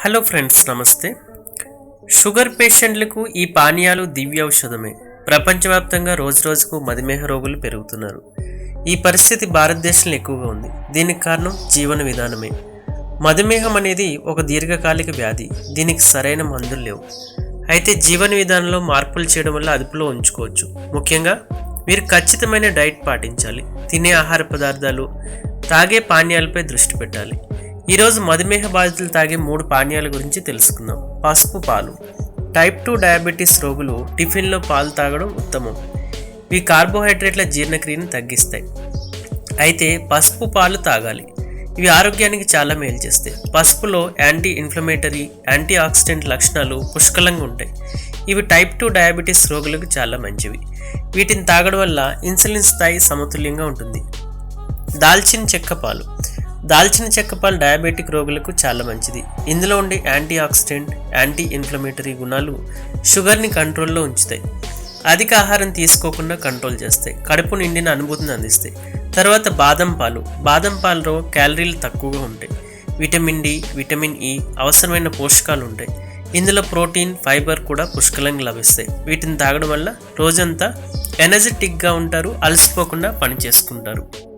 Hello friends నమస్తే. Sugar పేషెంట్లకు ఈ పానీయాలు దివ్య ఔషధమే ప్రపంచవ్యాప్తంగా రోజురోజుకు మధుమేహ రోగులు పెరుగుతున్నారు. ఈ పరిస్థితి భారతదేశంలో ఎక్కువగా ఉంది. దీనికి కారణం జీవన విధానమే. మధుమేహం అనేది ఒక దీర్ఘకాలిక వ్యాధి. దీనికి సరైన మందులు లేవు. అయితే జీవన విధానంలో మార్పులు చేయడం వల్ల అదుపులో ఉంచుకోవచ్చు. ముఖ్యంగా మీరు ఖచ్చితమైన డైట్ పాటించాలి. తినే ఆహార పదార్థాలు తాగే పానీయాలపై దృష్టి పెట్టాలి. ఈరోజు మధుమేహ బాధితులు తాగే మూడు పానీయాల గురించి తెలుసుకుందాం. పసుపు పాలు. టైప్ టూ డయాబెటీస్ రోగులు టిఫిన్లో పాలు తాగడం ఉత్తమం. ఇవి కార్బోహైడ్రేట్ల జీర్ణక్రియను తగ్గిస్తాయి. అయితే పసుపు పాలు తాగాలి. ఇవి ఆరోగ్యానికి చాలా మేలు చేస్తాయి. పసుపులో యాంటీ ఇన్ఫ్లమేటరీ యాంటీ ఆక్సిడెంట్ లక్షణాలు పుష్కలంగా ఉంటాయి. ఇవి టైప్ టూ డయాబెటీస్ రోగులకు చాలా మంచివి. వీటిని తాగడం వల్ల ఇన్సులిన్ స్థాయి సమతుల్యంగా ఉంటుంది. దాల్చిన చెక్క పాలు. దాల్చిన చెక్క పాలు డయాబెటిక్ రోగులకు చాలా మంచిది. ఇందులో ఉండే యాంటీ ఆక్సిడెంట్ యాంటీ ఇన్ఫ్లమేటరీ గుణాలు షుగర్ని కంట్రోల్లో ఉంచుతాయి. అధిక ఆహారం తీసుకోకుండా కంట్రోల్ చేస్తాయి. కడుపు నిండిన అనుభూతిని అందిస్తాయి. తర్వాత బాదం పాలు. బాదం పాలలో క్యాలరీలు తక్కువగా ఉంటాయి. విటమిన్ డి విటమిన్ ఇ అవసరమైన పోషకాలు ఉంటాయి. ఇందులో ప్రోటీన్ ఫైబర్ కూడా పుష్కలంగా లభిస్తాయి. వీటిని తాగడం వల్ల రోజంతా ఎనర్జెటిక్గా ఉంటారు అలసిపోకుండా పని చేసుకుంటారు